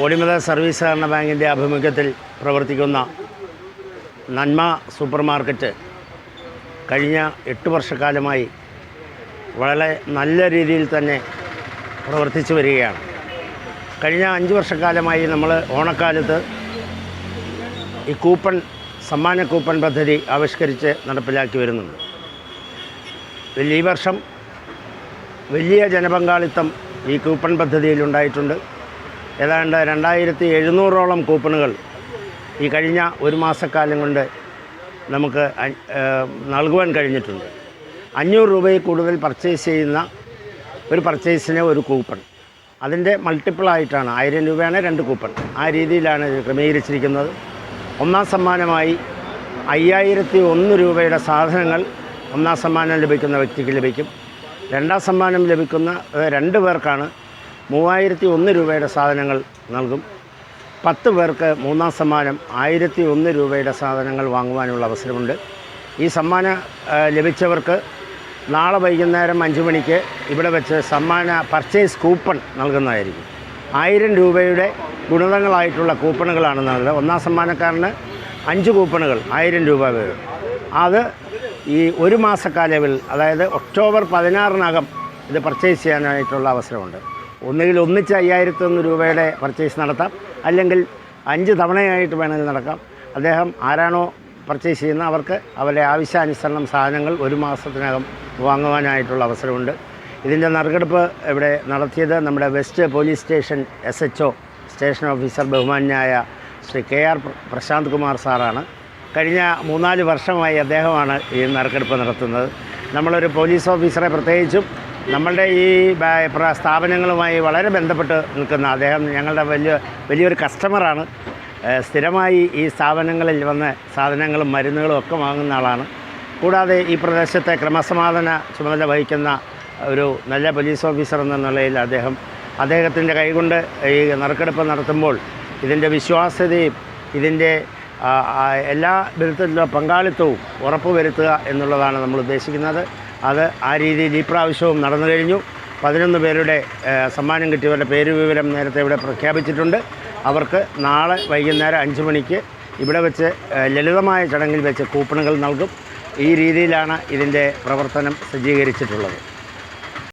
ഓടിമത service സഹകരണ ബാങ്കിന്റെ ആഭിമുഖ്യത്തിൽ പ്രവർത്തിക്കുന്ന നന്മ സൂപ്പർ മാർക്കറ്റ് കഴിഞ്ഞ എട്ട് വർഷക്കാലമായി വളരെ നല്ല രീതിയിൽ തന്നെ പ്രവർത്തിച്ചു വരികയാണ്. കഴിഞ്ഞ അഞ്ച് വർഷക്കാലമായി നമ്മൾ ഓണക്കാലത്ത് ഈ കൂപ്പൺ സമ്മാന കൂപ്പൺ പദ്ധതി ആവിഷ്കരിച്ച് നടപ്പിലാക്കി വരുന്നുണ്ട്. വലിയ ഈ വർഷം വലിയ ജനപങ്കാളിത്തം ഈ കൂപ്പൺ പദ്ധതിയിൽ ഉണ്ടായിട്ടുണ്ട്. ഏതാണ്ട് രണ്ടായിരത്തി എഴുന്നൂറോളം കൂപ്പണുകൾ ഈ കഴിഞ്ഞ ഒരു മാസക്കാലം കൊണ്ട് നമുക്ക് നൽകുവാൻ കഴിഞ്ഞിട്ടുണ്ട്. അഞ്ഞൂറ് രൂപയിൽ കൂടുതൽ പർച്ചേസ് ചെയ്യുന്ന ഒരു പർച്ചേസിന് ഒരു കൂപ്പൺ. അതിന്റെ മൾട്ടിപ്പിളായിട്ടാണ് ആയിരം രൂപയാണ് രണ്ട് കൂപ്പൺ. ആ രീതിയിലാണ് ക്രമീകരിച്ചിരിക്കുന്നത്. ഒന്നാം സമ്മാനമായി അയ്യായിരത്തി ഒന്ന് രൂപയുടെ സാധനങ്ങൾ ഒന്നാം സമ്മാനം ലഭിക്കുന്ന വ്യക്തിക്ക് ലഭിക്കും. രണ്ടാം സമ്മാനം ലഭിക്കുന്ന രണ്ട് പേർക്കാണ് മൂവായിരത്തി ഒന്ന് രൂപയുടെ സാധനങ്ങൾ നൽകും. പത്ത് പേർക്ക് മൂന്നാം സമ്മാനം ആയിരത്തി ഒന്ന് രൂപയുടെ സാധനങ്ങൾ വാങ്ങുവാനുള്ള അവസരമുണ്ട്. ഈ സമ്മാനം ലഭിച്ചവർക്ക് നാളെ വൈകുന്നേരം അഞ്ച് മണിക്ക് ഇവിടെ വെച്ച് സമ്മാന പർച്ചേസ് കൂപ്പൺ നൽകുന്നതായിരിക്കും. ആയിരം രൂപയുടെ ഗുണിതങ്ങളായിട്ടുള്ള കൂപ്പണുകളാണ് നൽകുന്നത്. ഒന്നാം സമ്മാനക്കാരന് അഞ്ച് കൂപ്പണുകൾ ആയിരം രൂപ വരും. അത് ഈ ഒരു മാസക്കാലയളവിൽ അതായത് ഒക്ടോബർ പതിനാറിനകം ഇത് പർച്ചേസ് ചെയ്യാനായിട്ടുള്ള അവസരമുണ്ട്. ഒന്നുകിൽ ഒന്നിച്ച് അയ്യായിരത്തി ഒന്ന് രൂപയുടെ പർച്ചേസ് നടത്താം. അല്ലെങ്കിൽ അഞ്ച് തവണയായിട്ട് വേണമെങ്കിൽ നടക്കാം. അദ്ദേഹം ആരാണോ പർച്ചേസ് ചെയ്യുന്ന അവർക്ക് അവരുടെ ആവശ്യാനുസരണം സാധനങ്ങൾ ഒരു മാസത്തിനകം വാങ്ങുവാനായിട്ടുള്ള അവസരമുണ്ട്. ഇതിന്റെ നറുക്കെടുപ്പ് ഇവിടെ നടത്തിയത് നമ്മുടെ west police station S H O station officer ബഹുമാന്യായ Shri K R Prashanth Kumar സാറാണ്. കഴിഞ്ഞ മൂന്നാൽ വർഷമായി അദ്ദേഹമാണ് ഈ നറുക്കെടുപ്പ് നടത്തുന്നത്. നമ്മളൊരു പോലീസ് ഓഫീസറെ പ്രത്യേകിച്ചും നമ്മളുടെ ഈ സ്ഥാപനങ്ങളുമായി വളരെ ബന്ധപ്പെട്ട് നിൽക്കുന്ന അദ്ദേഹം ഞങ്ങളുടെ വലിയ വലിയൊരു കസ്റ്റമറാണ്. സ്ഥിരമായി ഈ സ്ഥാപനങ്ങളിൽ വന്ന് സാധനങ്ങളും മരുന്നുകളും ഒക്കെ വാങ്ങുന്ന ആളാണ്. കൂടാതെ ഈ പ്രദേശത്തെ ക്രമസമാധാന ചുമതല വഹിക്കുന്ന ഒരു നല്ല പോലീസ് ഓഫീസർ എന്ന നിലയിൽ അദ്ദേഹം അദ്ദേഹത്തിന്റെ കൈകൊണ്ട് ഈ നറുക്കെടുപ്പ് നടത്തുമ്പോൾ ഇതിന്റെ വിശ്വാസ്യതയും ഇതിന്റെ എല്ലാ വിധത്തിലുള്ള പങ്കാളിത്തവും ഉറപ്പുവരുത്തുക എന്നുള്ളതാണ് നമ്മൾ ഉദ്ദേശിക്കുന്നത്. അത് ആ രീതിയിൽ ഈ പ്രാവശ്യവും നടന്നു കഴിഞ്ഞു. പതിനൊന്ന് പേരുടെ സമ്മാനം കിട്ടിയവരുടെ പേര് വിവരം നേരത്തെ ഇവിടെ പ്രഖ്യാപിച്ചിട്ടുണ്ട്. അവർക്ക് നാളെ വൈകുന്നേരം അഞ്ച് മണിക്ക് ഇവിടെ വെച്ച് ലളിതമായ ചടങ്ങിൽ വെച്ച് കൂപ്പണുകൾ നൽകും. ഈ രീതിയിലാണ് ഇതിന്റെ പ്രവർത്തനം സജ്ജീകരിച്ചിട്ടുള്ളത്.